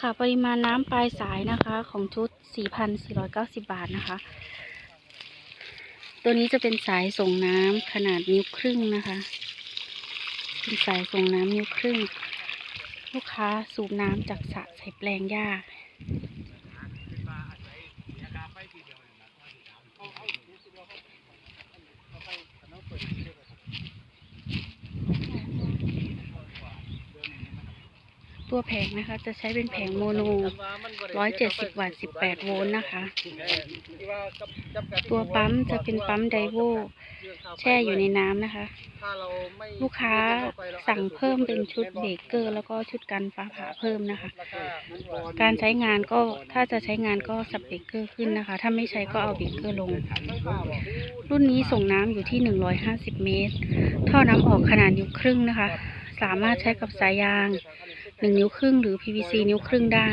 ค่ะปริมาณน้ำปลายสายนะคะ ของชุด 4,490 บาทนะคะ ตัวนี้จะเป็นสายส่งน้ำขนาดนิ้วครึ่งนะคะเป็นสายส่งน้ำนิ้วครึ่ง ลูกค้าสูบน้ำจากสระใส่แปลงหญ้า ตัวแผงนะคะ จะใช้เป็นแผงโมโน 170 วัตต์ 18 โวลต์นะคะ ตัวปั๊มจะเป็นปั๊มไดโวแช่อยู่ในน้ำนะคะ ลูกค้าสั่งเพิ่มเป็นชุดเบรกเกอร์ แล้วก็ชุดกันฟ้าผ่าเพิ่มนะคะ การใช้งานก็ถ้าจะใช้งานก็สับเบรกเกอร์ขึ้นนะคะ ถ้าไม่ใช้ก็เอาเบรกเกอร์ลง รุ่นนี้ส่งน้ำอยู่ที่ 150 เมตร ท่อน้ำออกขนาดนิ้วครึ่งนะคะ สามารถใช้กับสายยาง 1นิ้วครึ่งหรือ PVC นิ้วครึ่งได้